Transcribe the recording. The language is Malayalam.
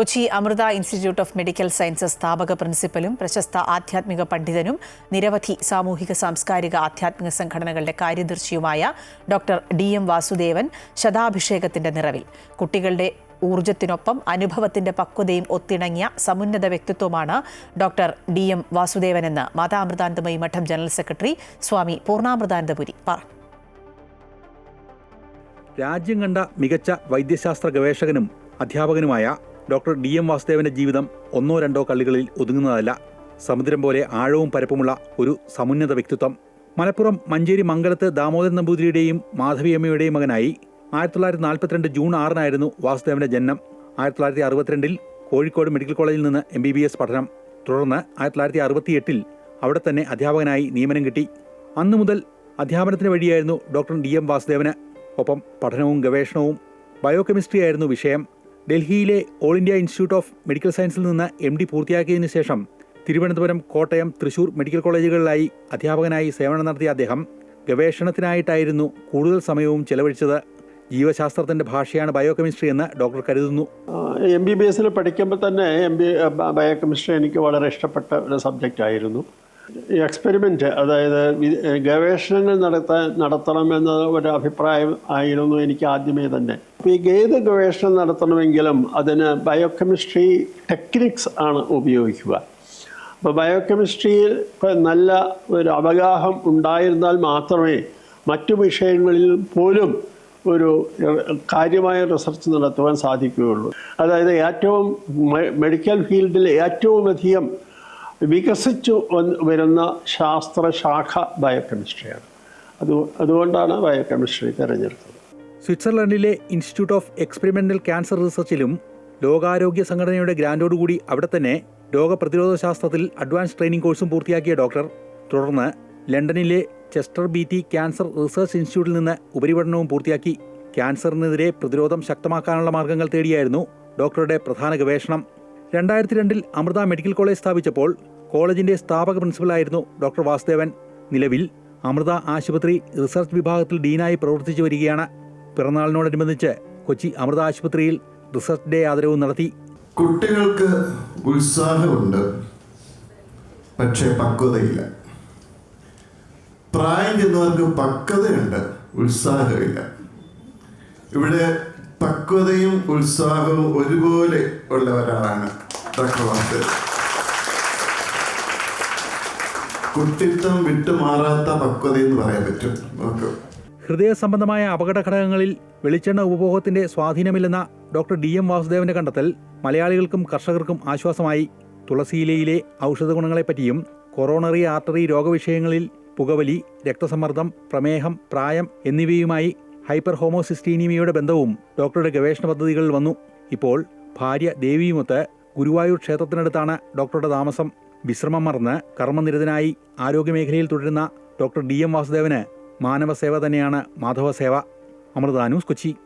Kochi Amrita institute of medical sciences സ്ഥാപക പ്രിൻസിപ്പലും പ്രശസ്ത ആധ്യാത്മിക പണ്ഡിതനും നിരവധി സാമൂഹിക സാംസ്കാരിക ആധ്യാത്മിക സംഘടനകളുടെ കാര്യദർശിയുമായ ഡോക്ടർ ഡി എം വാസുദേവൻ ശതാഭിഷേകത്തിന്റെ നിറവിൽ. കുട്ടികളുടെ ഊർജത്തിനൊപ്പം അനുഭവത്തിന്റെ പക്വതയും ഒത്തിണങ്ങിയ സമുന്നത വ്യക്തിത്വമാണ് ഡോക്ടർ ഡി എം വാസുദേവനെന്ന് മാതാമൃതാനന്ദമയി മഠം ജനറൽ സെക്രട്ടറി സ്വാമി പൂർണാമൃതാനന്ദപുരി പറഞ്ഞു. രാജ്യം കണ്ട മികച്ച വൈദ്യശാസ്ത്ര ഗവേഷകനും അധ്യാപകനുമായ ഡോക്ടർ ഡി എം വാസുദേവന്റെ ജീവിതം ഒന്നോ രണ്ടോ കള്ളികളിൽ ഒതുങ്ങുന്നതല്ല. സമുദ്രം പോലെ ആഴവും പരപ്പുമുള്ള ഒരു സമുന്നത വ്യക്തിത്വം. മലപ്പുറം മഞ്ചേരി മംഗലത്ത് ദാമോദരൻ നമ്പൂതിരിയുടെയും മാധവിയമ്മയുടെയും മകനായി ആയിരത്തി തൊള്ളായിരത്തി നാൽപ്പത്തിരണ്ട് ജൂൺ ആറിനായിരുന്നു വാസുദേവന്റെ ജനനം. ആയിരത്തി തൊള്ളായിരത്തി അറുപത്തിരണ്ടിൽ കോഴിക്കോട് മെഡിക്കൽ കോളേജിൽ നിന്ന് എം ബി ബി എസ് പഠനം. തുടർന്ന് ആയിരത്തി തൊള്ളായിരത്തി അറുപത്തിയെട്ടിൽ അവിടെ തന്നെ അധ്യാപകനായി നിയമനം കിട്ടി. അന്നു മുതൽ അധ്യാപനത്തിന് വഴിയായിരുന്നു ഡോക്ടർ ഡി എം വാസുദേവന്. ഒപ്പം പഠനവും ഗവേഷണവും ബയോകെമിസ്ട്രി ആയിരുന്നു വിഷയം. ഡൽഹിയിലെ All India institute of medical സയൻസിൽ നിന്ന് എം ഡി പൂർത്തിയാക്കിയതിനു ശേഷം തിരുവനന്തപുരം കോട്ടയം തൃശൂർ മെഡിക്കൽ കോളേജുകളിലായി അധ്യാപകനായി സേവനം നടത്തിയ അദ്ദേഹം ഗവേഷണത്തിനായിട്ടായിരുന്നു കൂടുതൽ സമയവും ചെലവഴിച്ചത്. ജീവശാസ്ത്രത്തിന്റെ ഭാഷയാണ് ബയോകെമിസ്ട്രി എന്ന് ഡോക്ടർ കരുതുന്നു. എം ബി ബി എസിൽ പഠിക്കുമ്പോൾ തന്നെ എം ബി ബയോകെമിസ്ട്രി എനിക്ക് വളരെ ഇഷ്ടപ്പെട്ട ഒരു സബ്ജക്റ്റ് ആയിരുന്നു. എക്സ്പെരിമെന്റ് എക്സ്പെരിമെന്റ് അതായത് ഗവേഷണങ്ങൾ നടത്താൻ നടത്തണമെന്ന ഒരു അഭിപ്രായം ആയിരുന്നു എനിക്ക് ആദ്യമേ തന്നെ. ഏത് ഗവേഷണം നടത്തണമെങ്കിലും അതിന് ബയോകെമിസ്ട്രി ടെക്നിക്സ് ആണ് ഉപയോഗിക്കുക. അപ്പോൾ ബയോകെമിസ്ട്രിയിൽ നല്ല ഒരു അവഗാഹം ഉണ്ടായിരുന്നാൽ മാത്രമേ മറ്റു വിഷയങ്ങളിൽ പോലും ഒരു കാര്യമായ റിസർച്ച് നടത്തുവാൻ സാധിക്കുകയുള്ളൂ. അതായത് ഏറ്റവും മെഡിക്കൽ ഫീൽഡിൽ ഏറ്റവും അധികം വികസിച്ചു വരുന്ന ശാസ്ത്രശാഖ ബയോകെമിസ്ട്രിയാണ് അത് അതുകൊണ്ടാണ് ബയോകെമിസ്ട്രി തിരഞ്ഞെടുത്തത്. സ്വിറ്റ്സർലൻഡിലെ ഇൻസ്റ്റിറ്റ്യൂട്ട് ഓഫ് എക്സ്പെരിമെന്റൽ ക്യാൻസർ റിസർച്ചിലും ലോകാരോഗ്യ സംഘടനയുടെ ഗ്രാൻഡോടുകൂടി അവിടെ തന്നെ രോഗപ്രതിരോധ ശാസ്ത്രത്തിൽ അഡ്വാൻസ് ട്രെയിനിംഗ് കോഴ്സും പൂർത്തിയാക്കിയ ഡോക്ടർ. തുടർന്ന് ലണ്ടനിലെ ചെസ്റ്റർ ബീറ്റി ക്യാൻസർ റിസർച്ച് ഇൻസ്റ്റിറ്റ്യൂട്ടിൽ നിന്ന് ഉപരിപഠനവും പൂർത്തിയാക്കി ക്യാൻസറിനെതിരെ പ്രതിരോധം ശക്തമാക്കാനുള്ള മാർഗങ്ങൾ തേടിയായിരുന്നു ഡോക്ടറുടെ പ്രധാന ഗവേഷണം. രണ്ടായിരത്തി രണ്ടിൽ അമൃത മെഡിക്കൽ കോളേജ് സ്ഥാപിച്ചപ്പോൾ കോളേജിന്റെ സ്ഥാപക പ്രിൻസിപ്പലായിരുന്നു ഡോക്ടർ വാസുദേവൻ. നിലവിൽ അമൃത ആശുപത്രി റിസർച്ച് വിഭാഗത്തിൽ ഡീനായി പ്രവർത്തിച്ചു വരികയാണ്. പിറന്നാളിനോടനുബന്ധിച്ച് കൊച്ചി അമൃത ആശുപത്രിയിൽ റിസർച്ച് ഡേ ആദരവും നടത്തി. കുട്ടികൾക്ക് ഉത്സാഹമുണ്ട്. പക്ഷേ പക്വതയില്ല. പ്രായം ചെന്നവർക്ക് പക്വതയുണ്ട് ഉത്സാഹമില്ല. ഇവിടെ പക്വതയും ഉത്സാഹവും ഒരുപോലെ ഉള്ളവരാണ് ഡോക്ടർ കുട്ടിത്വം വിട്ടുമാറാത്ത പക്വത എന്ന് പറയാൻ പറ്റും നമുക്ക്. ഹൃദയ സംബന്ധമായ അപകട ഘടകങ്ങളിൽ വെളിച്ചെണ്ണ ഉപഭോഗത്തിന്റെ സ്വാധീനമില്ലെന്ന ഡോക്ടർ ഡി എം വാസുദേവന്റെ കണ്ടെത്തൽ മലയാളികൾക്കും കർഷകർക്കും ആശ്വാസമായി. തുളസിയിലയിലെ ഔഷധ ഗുണങ്ങളെപ്പറ്റിയും കൊറോണറി ആർട്ടറി രോഗവിഷയങ്ങളിൽ പുകവലി രക്തസമ്മർദ്ദം പ്രമേഹം പ്രായം എന്നിവയുമായി ഹൈപ്പർ ഹോമോസിസ്റ്റീനിയയുടെ ബന്ധവും ഡോക്ടറുടെ ഗവേഷണ പദ്ധതികളിൽ വന്നു. ഇപ്പോൾ ഭാര്യ ദേവിയുമൊത്ത് ഗുരുവായൂർ ക്ഷേത്രത്തിനടുത്താണ് ഡോക്ടറുടെ താമസം. വിശ്രമം മറന്ന് കർമ്മനിരതനായി ആരോഗ്യമേഖലയിൽ തുടരുന്ന ഡോക്ടർ ഡി എം വാസുദേവന് മാനവസേവ തന്നെയാണ് മാധവസേവ. അമൃത ന്യൂസ് കൊച്ചി.